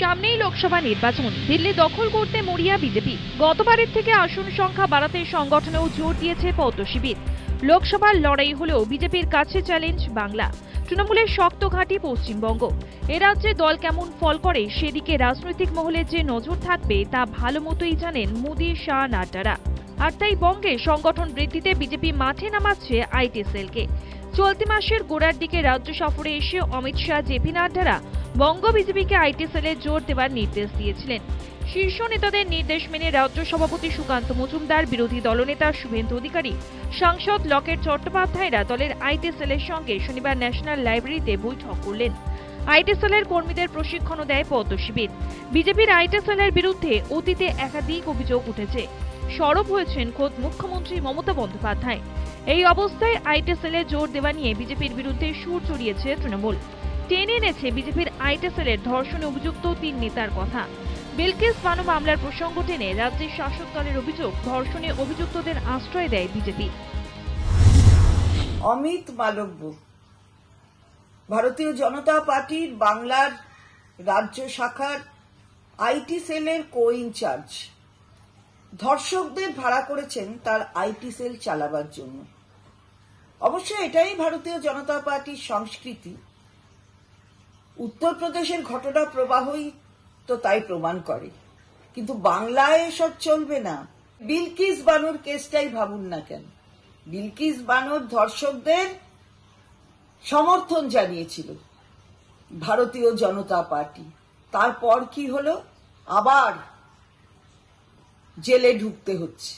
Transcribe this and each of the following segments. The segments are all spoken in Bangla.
সামনেই লোকসভা নির্বাচন। দিল্লি দখল করতে মরিয়া বিজেপি। গতবারের থেকে আসন সংখ্যা বাড়াতে সংগঠনেও জোর দিয়েছে পদ্ম শিবির। লোকসভার লড়াই হলেও বিজেপির কাছে চ্যালেঞ্জ বাংলা। তৃণমূলের শক্ত ঘাঁটি পশ্চিমবঙ্গ। এ রাজ্যে দল কেমন ফল করে, সেদিকে রাজনৈতিক মহলে যে নজর থাকবে, তা ভালো মতোই জানেন মোদী, শাহ, নাড্ডারা। আর তাই বঙ্গে সংগঠন বৃদ্ধিতে বিজেপি মাঠে নামাচ্ছে আইটি চলতি মাসের গোড়ার দিকে রাজ্য সফরে এসে অমিত শাহ, জেপি নাড্ডারা বঙ্গ বিজেপিকে আইটি সেলে জোর দেওয়ার নির্দেশ দিয়েছিলেন। শীর্ষ নেতাদের নির্দেশ মেনে রাজ্য সভাপতি সুকান্ত মজুমদার, বিরোধী দলনেতা শুভেন্দু অধিকারী, সাংসদ লকেট চট্টোপাধ্যায়রা দলের আইটি সেলের সঙ্গে শনিবার ন্যাশনাল লাইব্রেরিতে বৈঠক করলেন। আইটি সেলের কর্মীদের প্রশিক্ষণও দেয় পদ্ম শিবির। বিজেপির আইটি সেলের বিরুদ্ধে অতীতে একাধিক অভিযোগ উঠেছে। সরব হয়েছেন খোদ মুখ্যমন্ত্রী মমতা বন্দ্যোপাধ্যায়। এই অবস্থায় আইটি সেলে জোর দেওয়া নিয়ে বিজেপির বিরুদ্ধে সুর চড়িয়েছে তৃণমূল। টেনে এনেছে বিজেপির আইটি সেলের ধর্ষণে অভিযুক্ত তিন নেতার কথা। বিলকিস বানু মামলার প্রসঙ্গ টেনে রাজ্যের শাসক দলের অভিযোগ, ধর্ষণে অভিযুক্তদের আশ্রয় দেয় বিজেপি। অমিত মালব্য, ভারতীয় জনতা পার্টির বাংলার রাজ্য শাখার আইটি সেলের কো ইনচার্জ ধর্ষকদের ভাড়া করেছেন তার আইটি সেল চালাবার জন্য। অবশ্য এটাই ভারতীয় জনতা পার্টির সংস্কৃতি। উত্তরপ্রদেশের ঘটনা প্রবাহই তো তাই প্রমাণ করে। কিন্তু বাংলায় এসব চলবে না। বিলকিস বানুর কেসটাই ভাবুন না কেন। বিলকিস বানুর ধর্ষকদের সমর্থন জানিয়েছিল ভারতীয় জনতা পার্টি। তারপর কি হলো? আবার জেলে ঢুকতে হচ্ছে।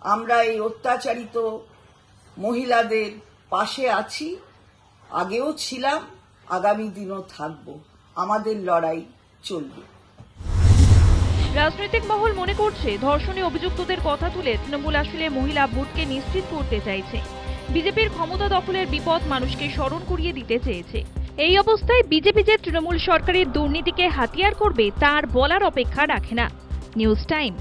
আমরা এই অত্যাচারিত মহিলাদের পাশে আছি, আগেও ছিলাম আগামী দিনও থাকব। আমাদের লড়াই চলবে। রাজনৈতিক মহল মনে করছে, ধর্ষণে অভিযুক্তদের কথা তুলে তৃণমূল আসলে মহিলা ভোটকে নিশ্চিত করতে চাইছে। বিজেপির ক্ষমতা দখলের বিপদ মানুষকে স্মরণ করিয়ে দিতে চেয়েছে। এই অবস্থায় বিজেপি যে তৃণমূল সরকারের দুর্নীতিকে হাতিয়ার করবে, তার বলার অপেক্ষা রাখে না। News time.